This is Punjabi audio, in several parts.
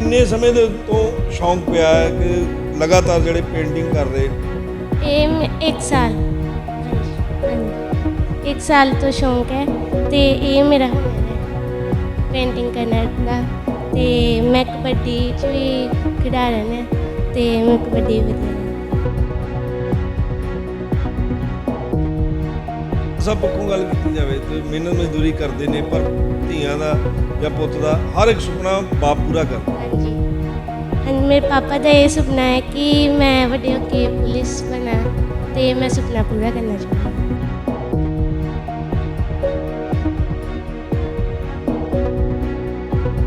ਕਿੰਨੇ ਸਮੇਂ ਦੇ ਤੋਂ ਸ਼ੌਂਕ ਪਿਆ ਹੈ ਕਿ ਲਗਾਤਾਰ ਜਿਹੜੇ ਪੇਂਟਿੰਗ ਕਰ ਰਹੇ? ਇਹ ਇੱਕ ਸਾਲ। ਹਾਂਜੀ। ਇੱਕ ਸਾਲ ਤੋਂ ਸ਼ੌਂਕ ਹੈ ਤੇ ਇਹ ਮੇਰਾ ਪੇਂਟਿੰਗ ਕਰਨ ਦਾ। ਤੇ ਮੈਂ ਕਬੱਡੀ ਚ ਵੀ ਖਿਡਾਰਨ ਹੈ ਤੇ ਮੈਂ ਕਬੱਡੀ ਵੀ ਵਧੀਆ ਸਭ ਪੱਖੋਂ ਗੱਲ ਕੀਤੀ ਜਾਵੇ ਤੇ ਮਿਹਨਤ ਮਜ਼ਦੂਰੀ ਕਰਦੇ ਨੇ ਪਰ ਧੀਆਂ ਦਾ ਜਾਂ ਪੁੱਤ ਦਾ ਹਰ ਇੱਕ ਸੁਪਨਾ ਬਾਪ ਪੂਰਾ ਕਰਦਾ। ਹਾਂਜੀ। ਹਾਂਜੀ ਮੇਰੇ ਪਾਪਾ ਦਾ ਇਹ ਸੁਪਨਾ ਹੈ ਕਿ ਮੈਂ ਵੱਡੇ ਹੋ ਕੇ ਪੁਲਿਸ ਬਣਾ ਤੇ ਮੈਂ ਸੁਪਨਾ ਪੂਰਾ ਕਰਨਾ ਚਾਹੁੰਦੀ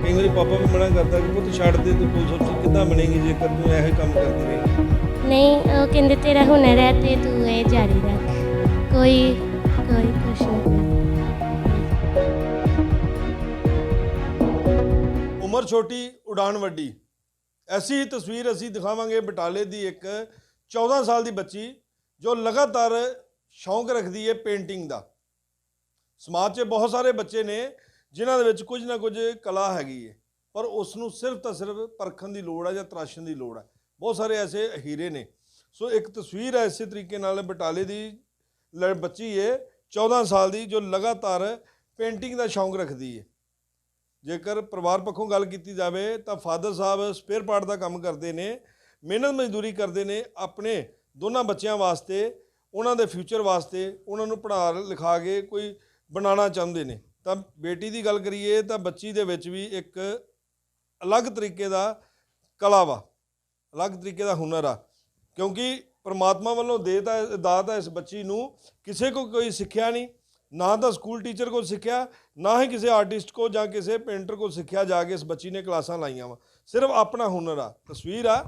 ਕਈ ਵਾਰੀ ਪਾਪਾ ਵੀ ਮਨਾ ਕਰਦਾ ਕਿ ਪੁੱਤ ਛੱਡ ਦੇ ਤੂੰ ਪੁਲਿਸ ਅਫਸਰ ਕਿੱਦਾਂ ਬਣੇਗੀ ਜੇਕਰ ਤੂੰ ਇਹੋ ਕੰਮ ਕਰਦੀ ਰਹੇਂਗੀ ਨਹੀਂ ਉਹ ਕਹਿੰਦੇ ਤੇਰਾ ਹੁਨਰ ਹੈ ਤੇ ਤੂੰ ਇਹ ਜਾਰੀ ਰੱਖ। ਕੋਈ ਉਮਰ ਛੋਟੀ ਉਡਾਨ ਵੱਡੀ। ਐਸੀ ਹੀ ਤਸਵੀਰ ਅਸੀਂ ਦਿਖਾਵਾਂਗੇ ਬਟਾਲੇ ਦੀ ਇੱਕ 14 ਸਾਲ ਦੀ ਬੱਚੀ ਜੋ ਲਗਾਤਾਰ ਸ਼ੌਂਕ ਰੱਖਦੀ ਹੈ ਪੇਂਟਿੰਗ ਦਾ। ਸਮਾਜ 'ਚ ਬਹੁਤ ਸਾਰੇ ਬੱਚੇ ਨੇ ਜਿਨ੍ਹਾਂ ਦੇ ਵਿੱਚ ਕੁਝ ਨਾ ਕੁਝ ਕਲਾ ਹੈਗੀ ਹੈ ਪਰ ਉਸ ਨੂੰ ਸਿਰਫ ਤਾਂ ਸਿਰਫ ਪਰਖਣ ਦੀ ਲੋੜ ਹੈ ਜਾਂ ਤਰਾਸ਼ਣ ਦੀ ਲੋੜ ਹੈ ਬਹੁਤ ਸਾਰੇ ਐਸੇ ਹੀਰੇ ਨੇ। ਸੋ ਇੱਕ ਤਸਵੀਰ ਹੈ ਇਸੇ ਤਰੀਕੇ ਨਾਲ ਬਟਾਲੇ ਦੀ ਬੱਚੀ ਹੈ 14 ਸਾਲ ਦੀ ਜੋ ਲਗਾਤਾਰ ਪੇਂਟਿੰਗ ਦਾ ਸ਼ੌਂਕ ਰੱਖਦੀ ਹੈ ਜੇਕਰ ਪਰਿਵਾਰ ਪੱਖੋਂ ਗੱਲ ਕੀਤੀ ਜਾਵੇ ਤਾਂ ਫਾਦਰ ਸਾਹਿਬ ਸਪੇਅਰ ਪਾਰਟ ਦਾ ਕੰਮ ਕਰਦੇ ਨੇ, ਮਿਹਨਤ ਮਜ਼ਦੂਰੀ ਕਰਦੇ ਨੇ ਆਪਣੇ ਦੋਨਾਂ ਬੱਚਿਆਂ ਵਾਸਤੇ, ਉਹਨਾਂ ਦੇ ਫਿਊਚਰ ਵਾਸਤੇ ਉਹਨਾਂ ਨੂੰ ਪੜ੍ਹਾ ਲਿਖਾ ਕੇ ਕੋਈ ਬਣਾਉਣਾ ਚਾਹੁੰਦੇ ਨੇ। ਤਾਂ ਬੇਟੀ ਦੀ ਗੱਲ ਕਰੀਏ ਤਾਂ ਬੱਚੀ ਦੇ ਵਿੱਚ ਵੀ ਇੱਕ ਅਲੱਗ ਤਰੀਕੇ ਦਾ ਕਲਾ ਵਾ, ਅਲੱਗ ਤਰੀਕੇ ਦਾ ਹੁਨਰ ਆ। ਕਿਉਂਕਿ ਪਰਮਾਤਮਾ ਵੱਲੋਂ ਦੇ ਤਾਂ ਦਾਤ ਹੈ ਇਸ ਬੱਚੀ ਨੂੰ ਕਿਸੇ ਕੋ ਕੋਈ ਸਿੱਖਿਆ ਨਹੀਂ ਨਾ ਤਾਂ ਸਕੂਲ ਟੀਚਰ ਕੋਲ ਸਿੱਖਿਆ, ਨਾ ਹੀ ਕਿਸੇ ਆਰਟਿਸਟ ਕੋ ਜਾਂ ਕਿਸੇ ਪੇਂਟਰ ਕੋਲ ਸਿੱਖਿਆ ਜਾ ਕੇ ਇਸ ਬੱਚੀ ਨੇ ਕਲਾਸਾਂ ਲਾਈਆਂ ਵਾ। ਸਿਰਫ ਆਪਣਾ ਹੁਨਰ ਆ, ਤਸਵੀਰ ਆ।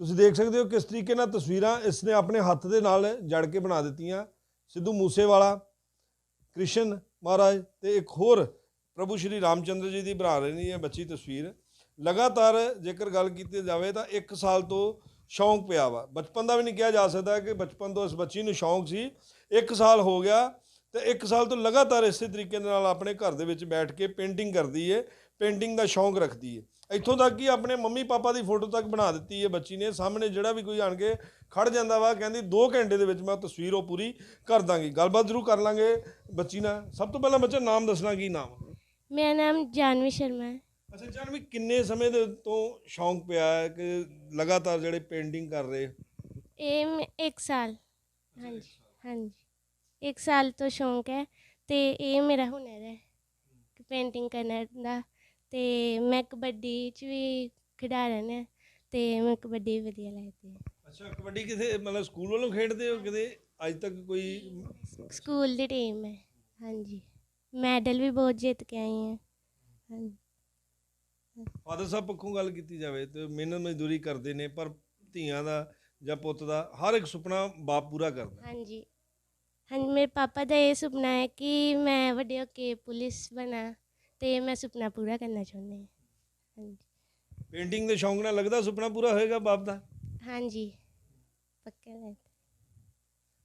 ਤੁਸੀਂ ਦੇਖ ਸਕਦੇ ਹੋ ਕਿਸ ਤਰੀਕੇ ਨਾਲ ਤਸਵੀਰਾਂ ਇਸ ਨੇ ਆਪਣੇ ਹੱਥ ਦੇ ਨਾਲ ਜੜ ਕੇ ਬਣਾ ਦਿੱਤੀਆਂ। ਸਿੱਧੂ ਮੂਸੇਵਾਲਾ, ਕ੍ਰਿਸ਼ਨ ਮਹਾਰਾਜ ਤੇ ਇੱਕ ਹੋਰ ਪ੍ਰਭੂ ਸ਼੍ਰੀ ਰਾਮਚੰਦਰ ਜੀ ਦੀ ਬਣਾ ਰਹੀ ਹੈ ਬੱਚੀ ਤਸਵੀਰ। ਲਗਾਤਾਰ ਜੇਕਰ ਗੱਲ ਕੀਤੀ ਜਾਵੇ ਤਾਂ 1 ਸਾਲ ਤੋਂ ਸ਼ੌਂਕ ਪਿਆ ਵਾ। ਬਚਪਨ ਦਾ ਵੀ ਨਹੀਂ ਕਿਹਾ ਜਾ ਸਕਦਾ ਕਿ ਬਚਪਨ ਤੋਂ ਇਸ ਬੱਚੀ ਨੂੰ ਸ਼ੌਂਕ ਸੀ। 1 ਸਾਲ ਹੋ ਗਿਆ ਤੇ 1 ਸਾਲ ਤੋਂ ਲਗਾਤਾਰ ਇਸੇ ਤਰੀਕੇ ਦੇ ਨਾਲ ਆਪਣੇ ਘਰ ਦੇ ਵਿੱਚ ਬੈਠ ਕੇ ਪੇਂਟਿੰਗ ਕਰਦੀ ਹੈ ਪੇਂਟਿੰਗ ਦਾ ਸ਼ੌਂਕ ਰੱਖਦੀ ਹੈ ਇੱਥੋਂ ਤੱਕ ਕਿ ਆਪਣੇ ਮੰਮੀ ਪਾਪਾ ਦੀ ਫੋਟੋ ਤੱਕ ਬਣਾ ਦਿੱਤੀ ਹੈ ਬੱਚੀ ਨੇ ਸਾਹਮਣੇ ਜਿਹੜਾ ਵੀ ਕੋਈ ਆਣ ਕੇ ਖੜ ਜਾਂਦਾ ਵਾ ਕਹਿੰਦੀ 2 ਘੰਟੇ ਦੇ ਵਿੱਚ ਮੈਂ ਤਸਵੀਰ ਉਹ ਪੂਰੀ ਕਰ ਦਾਂਗੀ। ਗੱਲਬਾਤ ਜ਼ਰੂਰ ਕਰ ਲਾਂਗੇ ਬੱਚੀ ਨਾਲ। ਸਭ ਤੋਂ ਪਹਿਲਾਂ ਬੱਚਾ ਨਾਮ ਦੱਸਣਾ ਕੀ ਨਾਮ? ਮੇਰਾ ਨਾਮ ਜਾਨਵੀ ਸ਼ਰਮਾ ਹੈ। ਅੱਛਾ ਜਾਨਵੀ ਕਿੰਨੇ ਸਮੇਂ ਦੇ ਤੋਂ ਸ਼ੌਂਕ ਪਿਆ ਹੈ ਕਿ ਲਗਾਤਾਰ ਜਿਹੜੇ ਪੇਂਟਿੰਗ ਕਰ ਰਹੇ? ਇਹ ਮ- ਇੱਕ ਸਾਲ। ਹਾਂਜੀ ਹਾਂਜੀ। ਇੱਕ ਸਾਲ ਤੋਂ ਸ਼ੌਂਕ ਹੈ ਤੇ ਇਹ ਮੇਰਾ ਹੁਨਰ ਹੈ ਪੇਂਟਿੰਗ ਕਰਨ ਦਾ ਤੇ ਮੈਂ ਕਬੱਡੀ ਚ ਵੀ ਖਿਡਾਰਨ ਹੈ ਤੇ ਮੈਂ ਕਬੱਡੀ ਵਧੀਆ ਲੱਗਦੀ ਹੈ। ਅੱਛਾ ਕਬੱਡੀ ਕਿਤੇ ਮਤਲਬ ਸਕੂਲ ਵੱਲੋਂ ਖੇਡਦੇ ਹੋ? ਕਿਤੇ ਅੱਜ ਤੱਕ ਕੋਈ ਸਕੂਲ ਦੀ ਟੀਮ ਹੈ ਹਾਂਜੀ। ਮੈਡਲ ਵੀ ਬਹੁਤ ਜਿੱਤ ਕੇ ਆਈ ਹਾਂ ਹਾਂਜੀ। ਫਾਦਰ ਸਾਹਿਬ ਪੱਖੋਂ ਗੱਲ ਕੀਤੀ ਜਾਵੇ ਤੇ ਮਿਹਨਤ ਮਜ਼ਦੂਰੀ ਕਰਦੇ ਨੇ ਪਰ ਧੀਆਂ ਦਾ ਜਾਂ ਪੁੱਤ ਦਾ ਹਰ ਇੱਕ ਸੁਪਨਾ ਬਾਪ ਪੂਰਾ ਕਰਦਾ। ਹਾਂਜੀ। ਹਾਂਜੀ ਮੇਰੇ ਪਾਪਾ ਦਾ ਇਹ ਸੁਪਨਾ ਹੈ ਕਿ ਮੈਂ ਵੱਡੇ ਹੋ ਕੇ ਪੁਲਿਸ ਬਣਾ ਤੇ ਮੈਂ ਸੁਪਨਾ ਪੂਰਾ ਕਰਨਾ ਚਾਹੁੰਦੀ ਹਾਂ। ਹਾਂਜੀ। ਪੇਂਟਿੰਗ ਦੇ ਸ਼ੌਂਕ ਨਾਲ ਲੱਗਦਾ ਸੁਪਨਾ ਪੂਰਾ ਹੋਏਗਾ ਬਾਪ ਦਾ? ਹਾਂਜੀ ਪੱਕਾ ਲੱਗਦਾ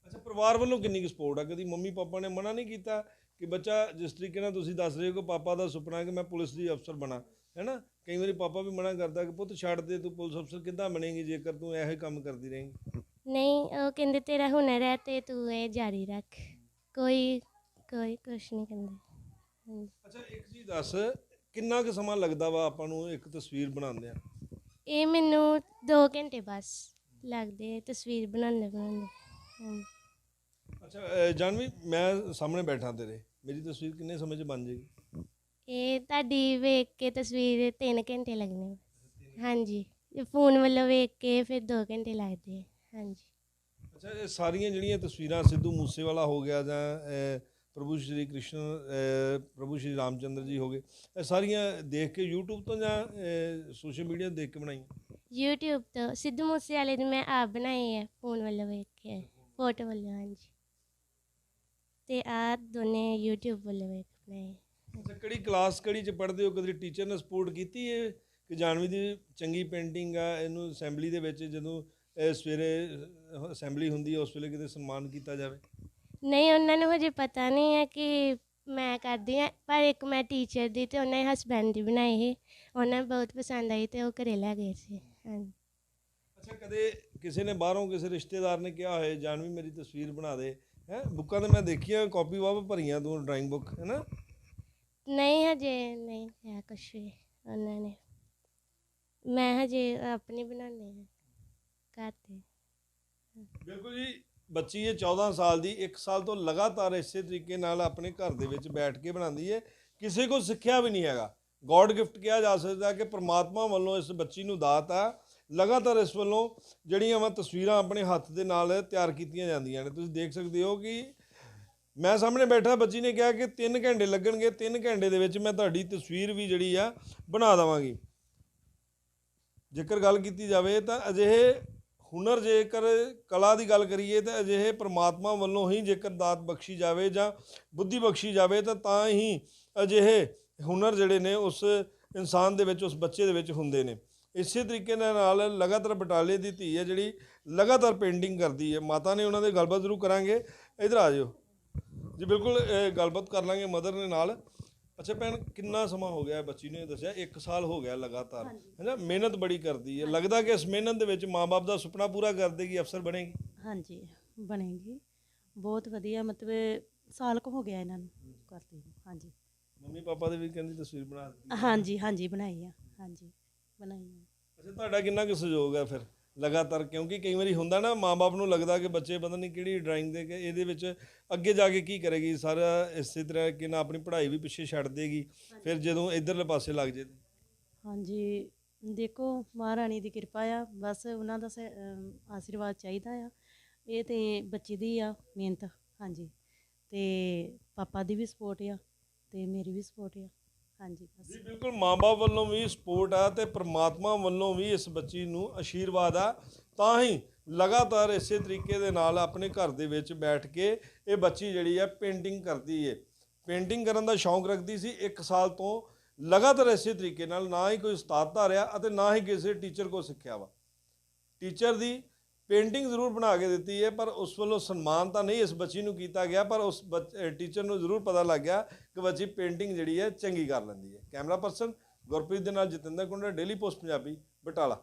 ਅੱਛਾ ਪਰਿਵਾਰ ਵੱਲੋਂ ਕਿੰਨੀ ਕੁ ਸਪੋਰਟ ਆ? ਕਦੀ ਮੰਮੀ ਪਾਪਾ ਨੇ ਮਨਾ ਨਹੀਂ ਕੀਤਾ ਕਿ ਬੱਚਾ ਜਿਸ ਤਰੀਕੇ ਨਾਲ ਤੁਸੀਂ ਦੱਸ ਰਹੇ ਹੋ ਕਿ ਪਾਪਾ ਦਾ ਸੁਪਨਾ ਹੈ ਕਿ ਮੈਂ ਪੁਲਿਸ ਦੀ ਅਫਸਰ ਬਣਾ ਹੈਨਾ? ਕਈ ਵਾਰੀ ਪਾਪਾ ਵੀ ਮਨਾ ਕਰਦਾ ਕਿ ਪੁੱਤ ਛੱਡ ਦੇ ਤੂੰ ਪੁਲਿਸ ਅਫਸਰ ਕਿੱਦਾਂ ਬਣੇਗੀ ਜੇਕਰ ਤੂੰ ਇਹੋ ਹੀ ਕੰਮ ਕਰਦੀ ਰਹੇਂਗੀ? ਨਹੀਂ ਉਹ ਕਹਿੰਦੇ ਤੇਰਾ ਹੁਨਰ ਹੈ ਤੇ ਤੂੰ ਇਹ ਜਾਰੀ ਰੱਖ। ਕੋਈ ਕੋਈ ਕੁਛ ਨਹੀਂ ਕਹਿੰਦੇ। ਹਾਂਜੀ। ਅੱਛਾ ਇੱਕ ਚੀਜ਼ ਦੱਸ ਕਿੰਨਾ ਕੁ ਸਮਾਂ ਲੱਗਦਾ ਵਾ ਆਪਾਂ ਨੂੰ ਇੱਕ ਤਸਵੀਰ ਬਣਾਉਂਦੇ ਆ ਇਹ ਮੈਨੂੰ 2 ਘੰਟੇ ਬਸ ਲੱਗਦੇ ਤਸਵੀਰ ਬਣਾਉਂਦੇ ਬਣਾਉਂਦੇ। ਹਾਂਜੀ। ਅੱਛਾ ਅਹ ਜਾਨਵੀ ਮੈਂ ਸਾਹਮਣੇ ਬੈਠਾ ਤੇਰੇ। ਮੇਰੀ ਤਸਵੀਰ ਕਿੰਨੇ ਸਮੇਂ 'ਚ ਬਣ ਜਾਏਗੀ? ਇਹ ਤੁਹਾਡੀ ਵੇਖ ਕੇ ਤਸਵੀਰ 3 ਘੰਟੇ ਲੱਗਣੇ। ਹਾਂਜੀ। ਫੋਨ ਵੱਲੋਂ ਵੇਖ ਕੇ ਫਿਰ 2 ਘੰਟੇ ਲੱਗਦੇ ਆ। ਹਾਂਜੀ। ਅੱਛਾ ਇਹ ਸਾਰੀਆਂ ਜਿਹੜੀਆਂ ਤਸਵੀਰਾਂ ਸਿੱਧੂ ਮੂਸੇਵਾਲਾ ਹੋ ਗਿਆ ਜਾਂ ਪ੍ਰਭੂ ਸ਼੍ਰੀ ਕ੍ਰਿਸ਼ਨ ਪ੍ਰਭੂ ਸ਼੍ਰੀ ਰਾਮਚੰਦਰ ਜੀ ਹੋ ਗਏ ਇਹ ਸਾਰੀਆਂ ਦੇਖ ਕੇ YouTube ਤੋਂ ਜਾਂ ਸੋਸ਼ਲ ਮੀਡੀਆ ਦੇਖ ਕੇ ਬਣਾਈਆਂ? YouTube ਤੋਂ। ਸਿੱਧੂ ਮੂਸੇਵਾਲੇ ਦੀ ਮੈਂ ਆਪ ਬਣਾਈ ਹੈ ਫੋਨ ਵੱਲੋਂ ਵੇਖ ਕੇ ਫੋਟੋ ਵੱਲੋਂ ਹਾਂਜੀ। ਤੇ ਆ ਦੋਨੇ YouTube ਵੱਲੋਂ ਵੇਖ ਬਣਾਏ। ਅੱਛਾ ਕਿਹੜੀ ਕਲਾਸ ਕਿਹੜੀ ਚ ਪੜ੍ਹਦੇ ਹੋ? ਕਦੇ ਟੀਚਰ ਨੇ ਸਪੋਰਟ ਕੀਤੀ ਹੈ ਕਿ ਜਾਨਵੀ ਦੀ ਚੰਗੀ ਪੇਂਟਿੰਗ ਆ ਇਹਨੂੰ ਅਸੈਂਬਲੀ ਦੇ ਵਿੱਚ ਜਦੋਂ ਸਵੇਰੇ ਅਸੈਂਬਲੀ ਹੁੰਦੀ ਹੈ ਉਸ ਵੇਲੇ ਕਿਤੇ ਸਨਮਾਨ ਕੀਤਾ ਜਾਵੇ? ਨਹੀਂ ਉਹਨਾਂ ਨੂੰ ਹਜੇ ਪਤਾ ਨਹੀਂ ਹੈ ਕਿ ਮੈਂ ਕਰਦੀ ਆ ਪਰ ਇੱਕ ਮੈਂ ਟੀਚਰ ਦੀ ਤੇ ਉਹਨਾਂ ਦੇ ਹਸਬੈਂਡ ਦੀ ਬਣਾਈ ਸੀ। ਉਹਨਾਂ ਨੂੰ ਬਹੁਤ ਪਸੰਦ ਆਈ ਤੇ ਉਹ ਘਰੇ ਲੈ ਗਏ ਸੀ ਹਾਂਜੀ। ਅੱਛਾ ਕਦੇ ਕਿਸੇ ਨੇ ਬਾਹਰੋਂ ਕਿਸੇ ਰਿਸ਼ਤੇਦਾਰ ਨੇ ਕਿਹਾ ਹੋਏ ਜਾਨਵੀ ਮੇਰੀ ਤਸਵੀਰ ਬਣਾ ਦੇ। ਹੈ ਬੁੱਕਾਂ ਤੇ ਮੈਂ ਦੇਖੀਆਂ ਕਾਪੀ ਵਾਵਾ ਭਰੀਆਂ ਤੂੰ ਡਰਾਇੰਗ ਬੁੱਕ ਹੈ ਨਾ ਨਹੀਂ ਹਜੇ ਨਹੀਂ ਕਿਹਾ ਕੁਛ ਵੀ ਉਹਨਾਂ ਨੇ। ਮੈਂ ਹਜੇ ਆਪਣੀ ਬਣਾਉਣੀ ਹੈ। ਘਰ ਤੇ ਬਿਲਕੁਲ ਜੀ, ਬੱਚੀ ਇਹ 14 ਸਾਲ ਦੀ 1 ਸਾਲ ਤੋਂ ਲਗਾਤਾਰ ਇਸੇ ਤਰੀਕੇ ਨਾਲ ਆਪਣੇ ਘਰ ਦੇ ਵਿੱਚ ਬੈਠ ਕੇ ਬਣਾਉਂਦੀ ਹੈ। ਕਿਸੇ ਕੋਲ ਸਿੱਖਿਆ ਵੀ ਨਹੀਂ ਹੈਗਾ। ਗੋਡ ਗਿਫਟ ਕਿਹਾ ਜਾ ਸਕਦਾ ਕਿ ਪ੍ਰਮਾਤਮਾ ਵੱਲੋਂ ਇਸ ਬੱਚੀ ਨੂੰ ਦਾਤ ਆ। ਲਗਾਤਾਰ ਇਸ ਵੱਲੋਂ ਜਿਹੜੀਆਂ ਵਾ ਤਸਵੀਰਾਂ ਆਪਣੇ ਹੱਥ ਦੇ ਨਾਲ ਤਿਆਰ ਕੀਤੀਆਂ ਜਾਂਦੀਆਂ ਨੇ। ਤੁਸੀਂ ਦੇਖ ਸਕਦੇ ਹੋ ਕਿ ਮੈਂ ਸਾਹਮਣੇ ਬੈਠਾ, ਬੱਚੀ ਨੇ ਕਿਹਾ ਕਿ 3 ਘੰਟੇ ਲੱਗਣਗੇ। 3 ਘੰਟੇ ਦੇ ਵਿੱਚ ਮੈਂ ਤੁਹਾਡੀ ਤਸਵੀਰ ਵੀ ਜਿਹੜੀ ਆ ਬਣਾ ਦੇਵਾਂਗੀ। ਜੇਕਰ ਗੱਲ ਕੀਤੀ ਜਾਵੇ ਤਾਂ ਅਜਿਹੇ ਹੁਨਰ ਜੇਕਰ ਕਲਾ ਦੀ ਗੱਲ ਕਰੀਏ ਤਾਂ ਅਜਿਹੇ ਪ੍ਰਮਾਤਮਾ ਵੱਲੋਂ ਹੀ ਜੇਕਰ ਦਾਤ ਬਖਸ਼ੀ ਜਾਵੇ ਜਾਂ ਬੁੱਧੀ ਬਖਸ਼ੀ ਜਾਵੇ ਤਾਂ ਤਾਂ ਹੀ ਅਜਿਹੇ ਹੁਨਰ ਜਿਹੜੇ ਨੇ ਉਸ ਇਨਸਾਨ ਦੇ ਵਿੱਚ, ਉਸ ਬੱਚੇ ਦੇ ਵਿੱਚ ਹੁੰਦੇ ਨੇ। ਇਸੇ ਤਰੀਕੇ ਨਾਲ ਲਗਾਤਾਰ ਬਟਾਲੇ ਦੀ ਧੀ ਹੈ ਜਿਹੜੀ ਲਗਾਤਾਰ ਪੇਂਟਿੰਗ ਕਰਦੀ ਹੈ। ਮਾਤਾ ਨੇ ਉਹਨਾਂ ਦੇ ਗੱਲਬਾਤ ਜ਼ਰੂਰ ਕਰਾਂਗੇ। ਇਧਰ ਆ ਜਾਓ। ਜੀ ਬਿਲਕੁਲ ਗੱਲਬਾਤ ਕਰ ਲਾਂਗੇ ਮਦਰ ਨੇ ਨਾਲ। ਅੱਛਾ ਭੈਣ ਕਿੰਨਾ ਸਮਾਂ ਹੋ ਗਿਆ ਬੱਚੀ ਨੇ ਦੱਸਿਆ? 1 ਸਾਲ ਹੋ ਗਿਆ ਲਗਾਤਾਰ। ਹੈਨਾ ਮਿਹਨਤ ਬੜੀ ਕਰਦੀ ਹੈ। ਲੱਗਦਾ ਕਿ ਇਸ ਮਿਹਨਤ ਦੇ ਵਿੱਚ ਮਾਪੇ ਦਾ ਸੁਪਨਾ ਪੂਰਾ ਕਰ ਦੇਗੀ ਅਫਸਰ ਬਣੇਗੀ? ਹਾਂਜੀ ਬਣੇਗੀ। ਬਹੁਤ ਵਧੀਆ ਮਤਲਬ ਸਾਲ ਕੁ ਹੋ ਗਿਆ ਇਹਨਾਂ ਨੂੰ ਕਰਦੇ ਨੂੰ। ਹਾਂਜੀ। ਮੰਮੀ ਪਾਪਾ ਦੇ ਵੀ ਕਹਿੰਦੀ ਤਸਵੀਰ ਬਣਾ ਦਿੱਤੀ। ਹਾਂਜੀ ਹਾਂਜੀ ਬਣਾਈ ਆ। ਹਾਂਜੀ ਬਣਾਈ ਆ। ਅੱਛਾ ਤੁਹਾਡਾ ਕਿੰਨਾ ਕੁ ਸਹਿਯੋਗ ਹੈ ਫਿਰ? ਲਗਾਤਾਰ ਕਿਉਂਕਿ ਕਈ ਵਾਰੀ ਹੁੰਦਾ ਨਾ ਮਾਪੇ ਨੂੰ ਲੱਗਦਾ ਕਿ ਬੱਚੇ ਪਤਾ ਨਹੀਂ ਕਿਹੜੀ ਡਰਾਇੰਗ ਦੇ ਕੇ ਇਹਦੇ ਵਿੱਚ ਅੱਗੇ ਜਾ ਕੇ ਕੀ ਕਰੇਗੀ ਸਾਰਾ ਇਸੇ ਤਰ੍ਹਾਂ ਕਿ ਨਾ ਆਪਣੀ ਪੜ੍ਹਾਈ ਵੀ ਪਿੱਛੇ ਛੱਡ ਦੇਗੀ ਫਿਰ ਜਦੋਂ ਇਧਰਲੇ ਪਾਸੇ ਲੱਗ ਜੇ ਹਾਂਜੀ ਦੇਖੋ ਮਹਾਰਾਣੀ ਦੀ ਕਿਰਪਾ ਆ ਬਸ ਉਹਨਾਂ ਦਾ ਆਸ਼ੀਰਵਾਦ ਚਾਹੀਦਾ ਆ। ਇਹ ਤੇ ਬੱਚੀ ਦੀ ਆ ਮਿਹਨਤ ਹਾਂਜੀ। ਤੇ ਪਾਪਾ ਦੀ ਵੀ ਸਪੋਰਟ ਆ ਤੇ ਮੇਰੀ ਵੀ ਸਪੋਰਟ ਆ। ਹਾਂਜੀ ਜੀ, ਬਿਲਕੁਲ ਮਾਂ-ਬਾਪ ਵੱਲੋਂ ਵੀ ਸਪੋਰਟ ਆ ਤੇ ਪ੍ਰਮਾਤਮਾ ਵੱਲੋਂ ਵੀ ਇਸ ਬੱਚੀ ਨੂੰ ਆਸ਼ੀਰਵਾਦ ਆ। ਤਾਂ ਹੀ ਲਗਾਤਾਰ ਇਸੇ ਤਰੀਕੇ ਦੇ ਨਾਲ ਆਪਣੇ ਘਰ ਦੇ ਵਿੱਚ ਬੈਠ ਕੇ ਇਹ ਬੱਚੀ ਜਿਹੜੀ ਆ ਪੇਂਟਿੰਗ ਕਰਦੀ ਏ। ਪੇਂਟਿੰਗ ਕਰਨ ਦਾ ਸ਼ੌਂਕ ਰੱਖਦੀ ਸੀ 1 ਸਾਲ ਤੋਂ। ਲਗਾਤਾਰ ਇਸੇ ਤਰੀਕੇ ਨਾਲ ਨਾ ਹੀ ਕੋਈ ਉਸਤਾਦ ਧਾਰਿਆ ਅਤੇ ਨਾ ਹੀ ਕਿਸੇ ਟੀਚਰ ਕੋ ਸਿੱਖਿਆ ਵਾ। ਟੀਚਰ ਦੀ ਪੇਂਟਿੰਗ ਜ਼ਰੂਰ ਬਣਾ ਕੇ ਦਿੱਤੀ ਹੈ, ਪਰ ਉਸ ਵੱਲੋਂ ਸਨਮਾਨ ਤਾਂ ਨਹੀਂ ਇਸ ਬੱਚੀ ਨੂੰ ਕੀਤਾ ਗਿਆ, ਪਰ ਉਸ ਟੀਚਰ ਨੂੰ ਜ਼ਰੂਰ ਪਤਾ ਲੱਗ ਗਿਆ ਕਿ ਬੱਚੀ ਪੇਂਟਿੰਗ ਜਿਹੜੀ ਹੈ ਚੰਗੀ ਕਰ ਲੈਂਦੀ ਹੈ। ਕੈਮਰਾ ਪਰਸਨ ਗੁਰਪ੍ਰੀਤ ਦੇ ਨਾਲ ਜਤਿੰਦਰ ਕੁੰਡਾ ਡੇਲੀ ਪੋਸਟ ਪੰਜਾਬੀ, ਬਟਾਲਾ।